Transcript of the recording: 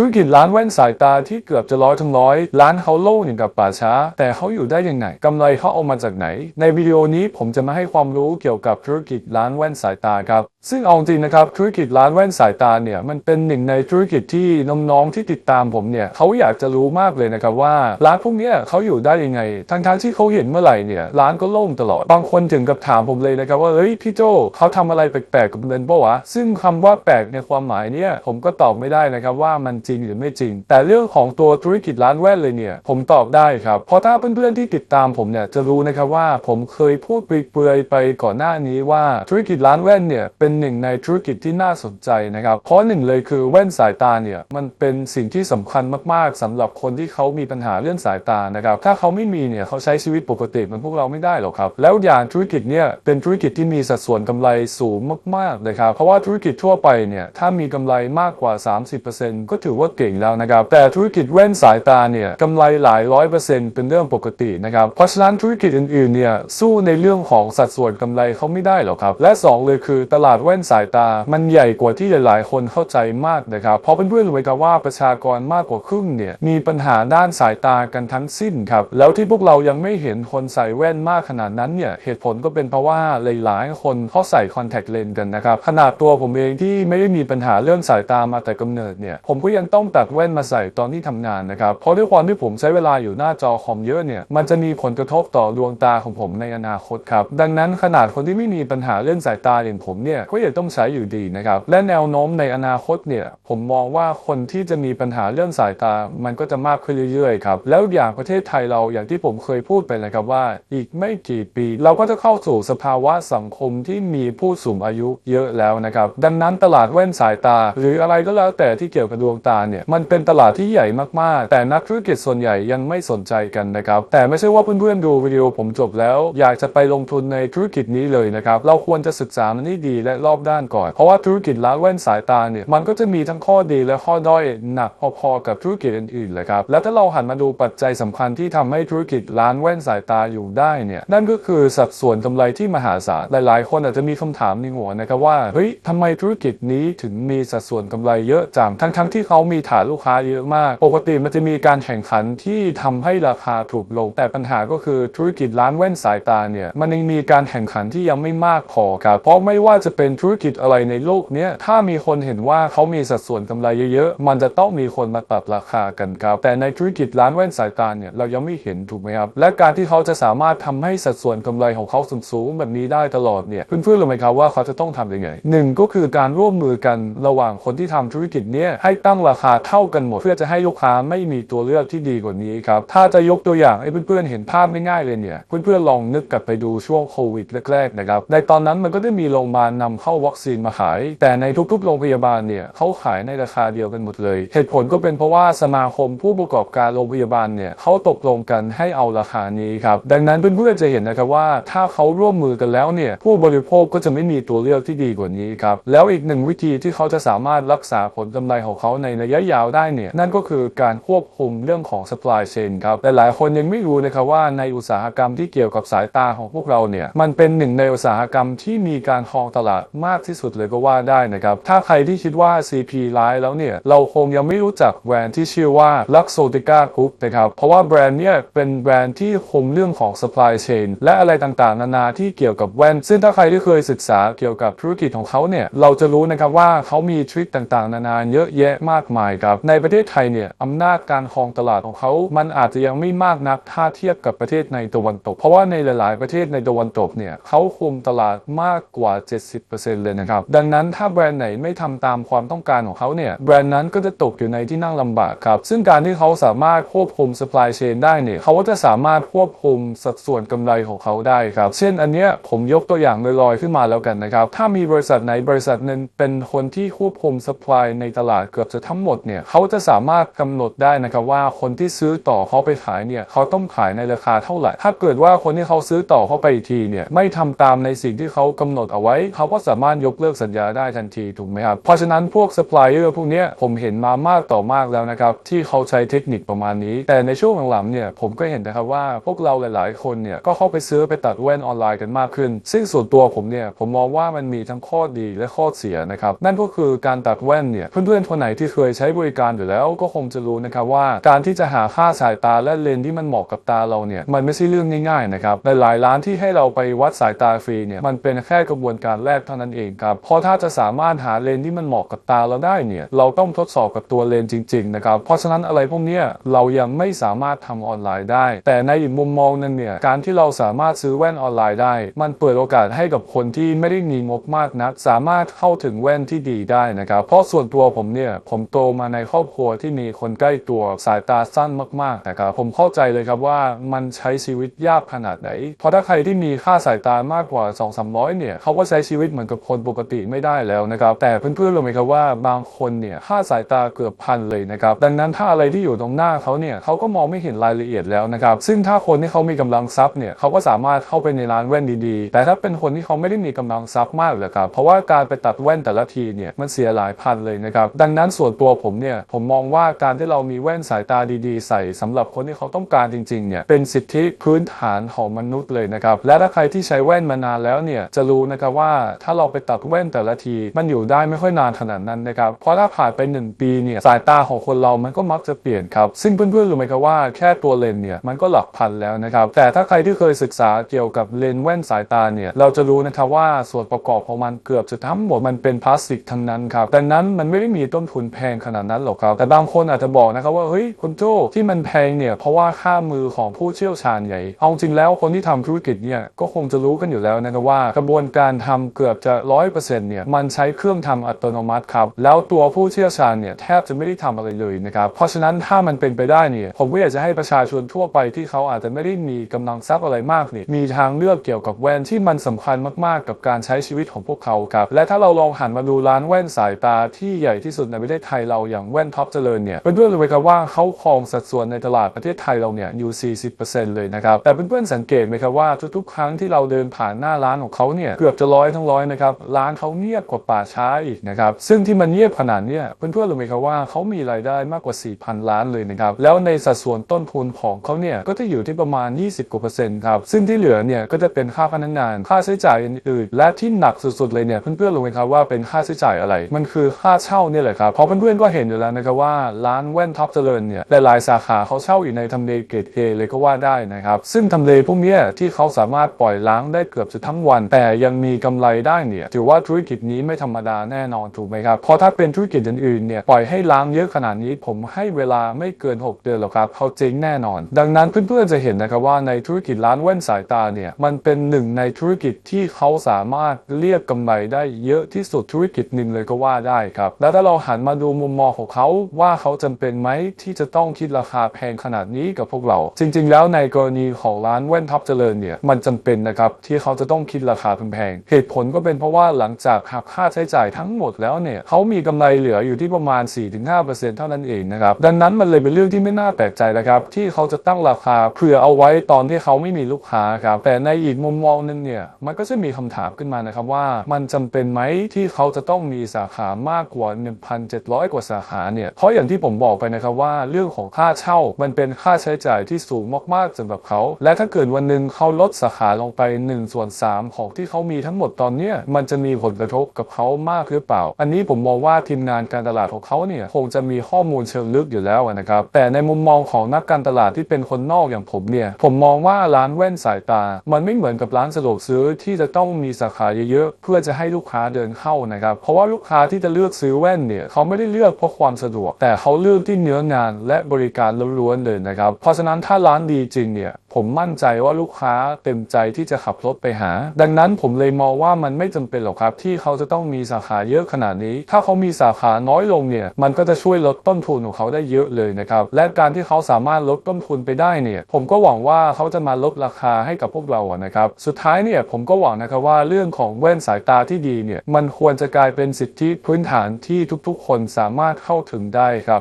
ธุรกิจร้านแว่นสายตาที่เกือบจะร้อยทั้งร้อยร้านเขาโล่งอย่างกับป่าช้า แต่เขาอยู่ได้ยังไงกำไรเขาเอามาจากไหน ในวิดีโอนี้ผมจะมาให้ความรู้เกี่ยวกับธุรกิจร้านแว่นสายตาครับซึ่งเอาจริงนะครับธุรกิจร้านแว่นสายตาเนี่ยมันเป็นหนึ่งในธุรกิจที่น้องๆที่ติดตามผมเนี่ยเขาอยากจะรู้มากเลยนะครับว่าร้านพวกนี้เขาอยู่ได้ยังไงทั้งๆที่เขาเห็นเมื่อไหร่เนี่ยร้านก็ล่งตลอดบางคนถึงกับถามผมเลยนะครับว่าเฮ้ยพี่โจเขาทำอะไรแปลกๆกับเงินปะวะซึ่งคำว่าแปลกในความหมายเนี่ยผมก็ตอบไม่ได้นะครับว่ามันจริงหรือไม่จริง แต่เรื่องของตัวธุรกิจร้านแว่นเลยเนี่ยผมตอบได้ครับเพราะถ้าเพื่อนๆที่ติดตามผมเนี่ยจะรู้นะครับว่าผมเคยพูดเปลยๆไปก่อนหน้านี้ว่าธุรกิจร้านแว่นเนี่ยเป็นหนึ่งในธุรกิจที่น่าสนใจนะครับเพราะหนึ่งเลยคือแว่นสายตาเนี่ยมันเป็นสิ่งที่สำคัญมากๆสำหรับคนที่เขามีปัญหาเรื่องสายตานะครับถ้าเขาไม่มีเนี่ยเขาใช้ชีวิตปกติเหมือนพวกเราไม่ได้หรอกครับ แล้วอย่างธุรกิจเนี่ยเป็นธุรกิจที่มีสัดส่วนกำไรสูงมากๆเลยครับเพราะว่าธุรกิจทั่วไปเนี่ยถ้ามีกำไรมากกว่า 30%ก็ถือว่าเก่งแล้วนะครับแต่ธุรกิจแว่นสายตาเนี่ยกำไรหลายร้อยเปอร์เซ็นต์เป็นเรื่องปกตินะครับเพราะฉะนั้นธุรกิจอื่นๆเนี่ยสู้ในเรื่องของสัดส่วนกำไรเขาไม่ได้หรอกครับและสองเลยคือตลาดแว่นสายตา มันใหญ่กว่าที่หลายๆ คนเข้าใจมากนะครับ เพราะเพื่อนๆรู้ไหมครับว่าประชากรมากกว่าครึ่งเนี่ยมีปัญหาด้านสายตากันทั้งสิ้นครับ แล้วที่พวกเรายังไม่เห็นคนใส่แว่นมากขนาดนั้นเนี่ยเหตุผลก็เป็นเพราะว่าหลายๆ คนเขาใส่คอนแทคเลนส์กันนะครับ ขนาดตัวผมเองที่ไม่ได้มีปัญหาเรื่องสายตามาแต่กำเนิดเนี่ยผมก็ยังต้องตัดแว่นมาใส่ตอนที่ทำงานนะครับ เพราะด้วยความที่ผมใช้เวลาอยู่หน้าจอคอมเยอะเนี่ยมันจะมีผลกระทบต่อดวงตาของผมในอนาคตครับ ดังนั้นขนาดคนที่ไม่มีปัญหาเรื่องสายตาอย่างผมเนี่ยก็ยังต้องใช้อยู่ดีนะครับ และแนวโน้มในอนาคตเนี่ยผมมองว่าคนที่จะมีปัญหาเรื่องสายตา มันก็จะมากขึ้นเรื่อยๆครับแล้วอย่างประเทศไทยเราอย่างที่ผมเคยพูดไปนะครับว่า อีกไม่กี่ปี เราก็จะเข้าสู่สภาวะสังคมที่มีผู้สูงอายุเยอะแล้วนะครับดังนั้นตลาดแว่นสายตา หรืออะไรก็แล้วแต่ที่เกี่ยวกับดวงตาเนี่ยมันเป็นตลาดที่ใหญ่มากๆ แต่นักธุรกิจส่วนใหญ่ยังไม่สนใจกันนะครับแต่ไม่ใช่ว่าเพื่อนๆดูวิดีโอผมจบแล้ว อยากจะไปลงทุนในธุรกิจนี้เลยนะครับเราควรจะศึกษามันให้ดีและรอบด้านก่อน เพราะว่าธุรกิจร้านแว่นสายตาเนี่ยมันก็จะมีทั้งข้อดีและข้อด้อยหนักพอๆกับธุรกิจอื่นๆเลยครับแล้วถ้าเราหันมาดูปัจจัยสำคัญที่ทำให้ธุรกิจร้านแว่นสายตาอยู่ได้เนี่ยนั่นก็คือสัดส่วนกำไรที่มหาศาลหลายๆ คนอาจจะมีคำถามในหัวนะครับว่าเฮ้ยทำไมธุรกิจนี้ถึงมีสัดส่วนกำไรเยอะจังทั้งๆที่เขามีฐานลูกค้าเยอะมาก ปกติมันจะมีการแข่งขันที่ทำให้ราคาถูกลง แต่ปัญหาก็คือธุรกิจร้านแว่นสายตาเนี่ยมันยังมีการแข่งขันที่ยังไม่มากพอครับเพราะไม่ว่าจะเป็นธุรกิจอะไรในโลกเนี้ยถ้ามีคนเห็นว่าเขามีสัดส่วนกำไรเยอะๆ มันจะต้องมีคนมาปรับราคากันครับ แต่ในธุรกิจร้านแว่นสายตาเนี่ยเรายังไม่เห็นถูกไหมครับ และการที่เขาจะสามารถทำให้สัดส่วนกำไรของเขาสูงๆแบบนี้ได้ตลอดเนี่ยเพื่อนๆรู้ไหมครับว่าเขาจะต้องทำยังไงหนึ่งก็คือการร่วมมือกันระหว่างคนที่ทำธุรกิจเนี้ยให้ตั้งราคาเท่ากันหมด เพื่อจะให้ลูกค้าไม่มีตัวเลือกที่ดีกว่านี้ครับถ้าจะยกตัวอย่างให้เพื่อนๆเห็นภาพง่ายๆเลยเนี่ยเพื่อนๆลองนึกกลับไปดูช่วงโควิดแรกๆนะครับในตอนนั้นมันก็ได้มีโรงพยาบาลนำเข้าวัคซีนมาขาย แต่ในทุกๆ โรงพยาบาลเนี่ยเขาขายในราคาเดียวกันหมดเลย เหตุผลก็เป็นเพราะว่าสมาคมผู้ประกอบการโรงพยาบาลเนี่ยเขาตกลงกันให้เอาราคานี้ครับดังนั้นเพื่อนๆจะเห็นนะครับว่าถ้าเขาร่วมมือกันแล้วเนี่ยผู้บริโภคก็จะไม่มีตัวเลือกที่ดีกว่านี้ครับแล้วอีกหนึ่งวิธีที่เขาจะสามารถรักษาผลกำไรของเขาในระยะยาวได้เนี่ยนั่นก็คือการควบคุมเรื่องของ supply chain ครับแต่หลายคนยังไม่รู้นะครับว่าในอุตสาหกรรมที่เกี่ยวกับสายตาของพวกเราเนี่ยมันเป็นหนึ่งในอุตสาหกรรมที่มีการครองตลาดมากที่สุดเลยก็ว่าได้นะครับ ถ้าใครที่คิดว่า CP ร้ายแล้วเนี่ย เราคงยังไม่รู้จักแบรนด์ที่ชื่อว่า Luxottica Group นะครับ เพราะว่าแบรนด์เนี่ยเป็นแบรนด์ที่คุมเรื่องของ supply chain และอะไรต่างๆ นานาที่เกี่ยวกับแว่น ซึ่งถ้าใครที่เคยศึกษาเกี่ยวกับธุรกิจของเขาเนี่ย เราจะรู้นะครับว่าเขามีทริคต่างๆ นานาเยอะแยะมากมายครับ ในประเทศไทยเนี่ยอำนาจการครองตลาดของเขา มันอาจจะยังไม่มากนักถ้าเทียบกับประเทศในตะวันตก เพราะว่าในหลาย ๆ ประเทศในตะวันตกเนี่ยเขาคุมตลาดมากกว่า 70%เลยนะครับ ดังนั้นถ้าแบรนด์ไหนไม่ทำตามความต้องการของเขาเนี่ยแบรนด์นั้นก็จะตกอยู่ในที่นั่งลำบากครับ ซึ่งการที่เขาสามารถควบคุม supply chain ได้เนี่ยเขาก็จะสามารถควบคุมสัดส่วนกำไรของเขาได้ครับ เช่นอันเนี้ยผมยกตัวอย่างลอยๆขึ้นมาแล้วกันนะครับ ถ้ามีบริษัทไหนบริษัทหนึ่งเป็นคนที่ควบคุม supply ในตลาดเกือบจะทั้งหมดเนี่ยเขาจะสามารถกำหนดได้นะครับว่าคนที่ซื้อต่อเขาไปขายเนี่ยเขาต้องขายในราคาเท่าไหร่ ถ้าเกิดว่าคนที่เขาซื้อต่อเขาไปอีกทีเนี่ยไม่ทำตามในสิ่งที่เขากำหนดเอาไว้เขาก็สามารถยกเลิกสัญญาได้ทันทีถูกไหมครับ เพราะฉะนั้นพวกซัพพลายเออร์พวกนี้ผมเห็นมามากต่อมากแล้วนะครับ ที่เขาใช้เทคนิคประมาณนี้ แต่ในช่วงหลังๆเนี่ยผมก็เห็นนะครับว่าพวกเราหลายๆ คนเนี่ยก็เข้าไปซื้อไปตัดแว่นออนไลน์กันมากขึ้น ซึ่งส่วนตัวผมเนี่ยผมมองว่ามันมีทั้งข้อดีและข้อเสียนะครับนั่นก็คือการตัดแว่นเนี่ยเพื่อนๆคนไหนที่เคยใช้บริการอยู่แล้วก็คงจะรู้นะครับว่าการที่จะหาค่าสายตาและเลนที่มันเหมาะกับตาเราเนี่ยมันไม่ใช่เรื่องง่ายๆนะครับหลายๆร้านที่ให้เราไปวัดสายตาฟรีเนี่ยมันเป็นแค่กระบวนการแรกเท่านั้นเองครับ เพราะถ้าจะสามารถหาเลนที่มันเหมาะกับตาเราได้เนี่ย เราต้องทดสอบกับตัวเลนจริงๆนะครับ เพราะฉะนั้นอะไรพวกเนี้ยเรายังไม่สามารถทำออนไลน์ได้ แต่ในอีกมุมมองหนึงเนี่ย การที่เราสามารถซื้อแว่นออนไลน์ได้ มันเปิดโอกาสให้กับคนที่ไม่ได้มีงบมากนัก สามารถเข้าถึงแว่นที่ดีได้นะครับ เพราะส่วนตัวผมเนี่ย ผมโตมาในครอบครัวที่มีคนใกล้ตัวสายตาสั้นมากๆนะครับ ผมเข้าใจเลยครับว่ามันใช้ชีวิตยากขนาดไหน เพราะถ้าใครที่มีค่าสายตามากกว่า 2 3 0 0เนี่ย เขาก็ใช้ชีวิตเหมือนกับคนปกติไม่ได้แล้วนะครับ แต่เพื่อนๆรู้ไหมครับว่าบางคนเนี่ยค่าสายตาเกือบพันเลยนะครับ ดังนั้นถ้าอะไรที่อยู่ตรงหน้าเขาเนี่ยเขาก็มองไม่เห็นรายละเอียดแล้วนะครับ ซึ่งถ้าคนที่เขามีกำลังทรัพย์เนี่ยเขาก็สามารถเข้าไปในร้านแว่นดีๆ แต่ถ้าเป็นคนที่เขาไม่ได้มีกำลังทรัพย์มากเลยครับ เพราะว่าการไปตัดแว่นแต่ละทีเนี่ยมันเสียหลายพันเลยนะครับ ดังนั้นส่วนตัวผมเนี่ยผมมองว่าการที่เรามีแว่นสายตาดีๆ ใส่สำหรับคนที่เขาต้องการจริงๆเนี่ยเป็นสิทธิพื้นฐานของมนุษย์เลยนะครับ และถ้าใครที่ใช้แว่นมานานแล้วเนี่ยจะรู้นะครับว่าถ้าเราไปตัดแว่นแต่ละที มันอยู่ได้ไม่ค่อยนานขนาดนั้นนะครับ เพราะถ้าผ่านไป 1 ปีเนี่ยสายตาของคนเรามันก็มักจะเปลี่ยนครับ ซึ่งเพื่อนๆรู้ไหมครับว่าแค่ตัวเลนเนี่ยมันก็หลักพันแล้วนะครับ แต่ถ้าใครที่เคยศึกษาเกี่ยวกับเลนแว่นสายตาเนี่ยเราจะรู้นะครับว่าส่วนประกอบของมันเกือบจะทั้งหมดมันเป็นพลาสติกทั้งนั้นครับดังนั้นมันไม่ได้มีต้นทุนแพงขนาดนั้นหรอกครับ แต่บางคนอาจจะบอกนะครับว่าเฮ้ยคุณโจที่มันแพงเนี่ยเพราะว่าค่ามือของผู้เชี่ยวชาญใหญ่เอาจริงแล้วคนที่ทำธุรกิจเนี่ยก็คงจะรู้กันอยู่แล้วนะครับว่ากระบวนการทำเกือบอยเปอร์เซ็นต์เนี่ยมันใช้เครื่องทำอัตโนมัติครับ แล้วตัวผู้เชี่ยวชาญเนี่ยแทบจะไม่ได้ทำอะไรเลยนะครับเพราะฉะนั้นถ้ามันเป็นไปได้เนี่ยผมก็อยากจะให้ประชาชนทั่วไปที่เขาอาจจะไม่ได้มีกำลังทรัพย์อะไรมากเนี่ยมีทางเลือกเกี่ยวกับแว่นที่มันสำคัญมากๆ กับการใช้ชีวิตของพวกเขาครับและถ้าเราลองหันมาดูร้านแว่นสายตาที่ใหญ่ที่สุดในประเทศไทยเราอย่างแว่นท็อปเจริญเนี่ยเพื่อนๆรู้ไหมครับว่าเขาครองสัดส่วนในตลาดประเทศไทยเราเนี่ยอยู่ 40%เลยนะครับแต่เพื่อนๆสังเกตไหมครับว่าทุกๆ ครั้งที่เราเดินผ่านหน้าร้านของเขาเนี่ยเกือบจะร้อยทั้งร้อยนะครับร้านเขาเงียบกว่าป่าช้าอีกนะครับซึ่งที่มันเงียบขนาดนี้เพื่อนๆรู้ไหมครับว่าเขามีรายได้มากกว่า 4,000 ล้านเลยนะครับแล้วในสัดส่วนต้นทุนของเขาเนี่ยก็จะอยู่ที่ประมาณ 20กว่าเปอร์เซ็นต์ครับซึ่งที่เหลือเนี่ยก็จะเป็นค่าพนักงาน ค่าใช้จ่ายอื่นๆ และที่หนักสุดๆเลยเนี่ยเพื่อนๆรู้ไหมครับว่าเป็นค่าใช้จ่ายอะไร มันคือค่าเช่าเนี่ยแหละครับเพราะเพื่อนๆก็เห็นอยู่แล้วนะครับว่าร้านแว่นท็อปเจริญเนี่ยหลายๆสาขาเขาเช่าอยู่ในทำเลเกรดเอเลยก็ว่าได้นะครับซึ่งทำเลพวกนี้ที่เขาสามารถปล่อยล้างได้เกือบจะทั้งวัน แต่ยังมีกำไรได้เนี่ยถือว่าธุรกิจนี้ไม่ธรรมดาแน่นอนถูกไหมครับเพราะถ้าเป็นธุรกิจอื่นๆเนี่ยปล่อยให้ล้างเยอะขนาดนี้ ผมให้เวลาไม่เกิน 6 เดือนหรอกครับเขาเจ๊งแน่นอน ดังนั้นเพื่อนๆจะเห็นนะครับว่าในธุรกิจร้านแว่นสายตาเนี่ยมันเป็นหนึ่งในธุรกิจที่เขาสามารถเรียกกำไรได้เยอะที่สุดธุรกิจหนึ่งเลยก็ว่าได้ครับแล้วถ้าเราหันมาดูมุมมองของเขาว่าเขาจำเป็นไหมที่จะต้องคิดราคาแพงขนาดนี้กับพวกเรา จริง ๆ แล้วในกรณีของร้านแว่นท็อปเจริญเนี่ยมันจำเป็นนะครับที่เขาจะต้องคิดราคาแพงๆเหตุผลก็เป็นเพราะว่าหลังจากหักค่าใช้จ่ายทั้งหมดแล้วเนี่ยเขามีกำไรเหลืออยู่ที่ประมาณ 4-5%เท่านั้นเองนะครับดังนั้นมันเลยเป็นเรื่องที่ไม่น่าแปลกใจนะครับที่เขาจะตั้งราคาเผื่อเอาไว้ตอนที่เขาไม่มีลูกค้าครับแต่ในอีกมุมมองหนึงเนี่ยมันก็จะมีคำถามขึ้นมานะครับว่า มันจำเป็นไหมที่เขาจะต้องมีสาขามากกว่า 1,700 กว่าสาขาเนี่ยเพราะอย่างที่ผมบอกไปนะครับว่าเรื่องของค่าเช่ามันเป็นค่าใช้จ่ายที่สูงมากๆสำหรับเขา และถ้าเกิดวันหนึ่งเขาลดสาขาลงไป1ส่วน3ของที่เขามีทั้งหมดตอนเนี้ยมันจะมีผลกระทบกับเขามากหรือเปล่า อันนี้ผมมองว่าทีมงานการตลาดของเขาเนี่ยคงจะมีข้อมูลเชิงลึกอยู่แล้วนะครับแต่ในมุมมองของนักการตลาดที่เป็นคนนอกอย่างผมเนี่ยผมมองว่าร้านแว่นสายตา มันไม่เหมือนกับร้านสะดวกซื้อที่จะต้องมีสาขาเยอะๆเพื่อจะให้ลูกค้าเดินเข้านะครับเพราะว่าลูกค้าที่จะเลือกซื้อแว่นเนี่ยเขาไม่ได้เลือกเพราะความสะดวก แต่เขาเลือกที่เนื้องานและบริการล้วนๆเลยนะครับเพราะฉะนั้นถ้าร้านดีจริงเนี่ยผมมั่นใจว่าลูกค้าเต็มใจที่จะขับรถไปหา ดังนั้นผมเลยมองว่ามันไม่จำเป็นหรอกครับ ที่เขาจะต้องมีสาขาเยอะขนาดนี้ ถ้าเขามีสาขาน้อยลงเนี่ย มันก็จะช่วยลดต้นทุนของเขาได้เยอะเลยนะครับ และการที่เขาสามารถลดต้นทุนไปได้เนี่ย ผมก็หวังว่าเขาจะมาลดราคาให้กับพวกเราอะนะครับ สุดท้ายเนี่ยผมก็หวังนะครับว่าเรื่องของแว่นสายตาที่ดีเนี่ย มันควรจะกลายเป็นสิทธิพื้นฐานที่ทุกๆ คนสามารถเข้าถึงได้ครับ